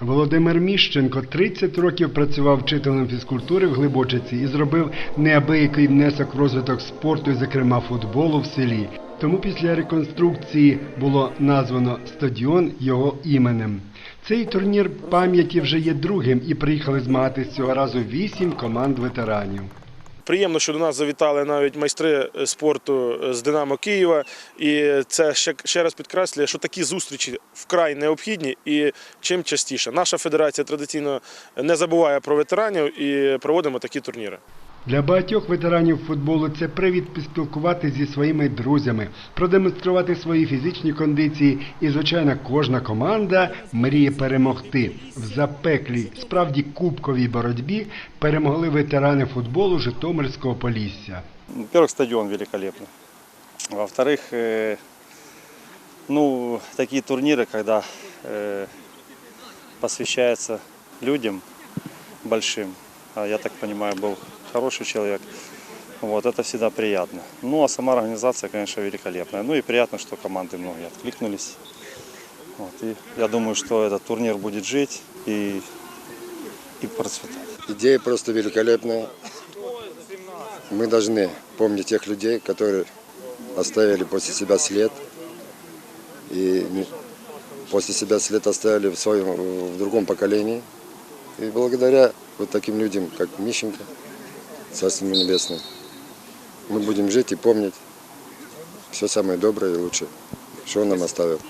Володимир Міщенко 30 років працював вчителем фізкультури в Глибочиці і зробив неабиякий внесок в розвиток спорту, і, зокрема футболу в селі. Тому після реконструкції було названо стадіон його іменем. Цей турнір пам'яті вже є другим і приїхали змагатись цього разу вісім команд ветеранів. Приємно, що до нас завітали навіть майстри е, спорту з Динамо Києва. І це ще раз підкреслює, що такі зустрічі вкрай необхідні і чим частіше. Наша федерація традиційно не забуває про ветеранів і проводимо такі турніри. Для багатьох ветеранів футболу це привід поспілкуватися зі своїми друзями, продемонструвати свої фізичні кондиції. І, звичайно, кожна команда мріє перемогти. В запеклій, справді кубковій боротьбі перемогли ветерани футболу Житомирського Полісся. Во-первых, стадион великолепный. Во-вторых, э, ну, такие турниры, когда э, посвящается людям большим, а Я так понимаю, был хороший человек, вот, это всегда приятно. Ну, а сама организация, конечно, великолепная. Ну и приятно, что команды многие откликнулись. Вот, и я думаю, что этот турнир будет жить и, и процветать. Идея просто великолепная. Мы должны помнить тех людей, которые оставили после себя след. И после себя след оставили в своем в другом поколении. И благодаря вот таким людям, как Мищенко, Царство Небесное, мы будем жить и помнить все самое доброе и лучшее, что он нам оставил.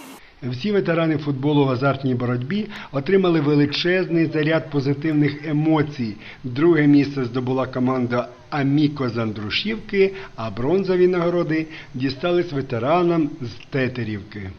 Всі ветерани футболу в азартній боротьбі отримали величезний заряд позитивних емоцій. Друге місце здобула команда Аміко з Андрушівки, а бронзові нагороди дістались ветеранам з Тетерівки.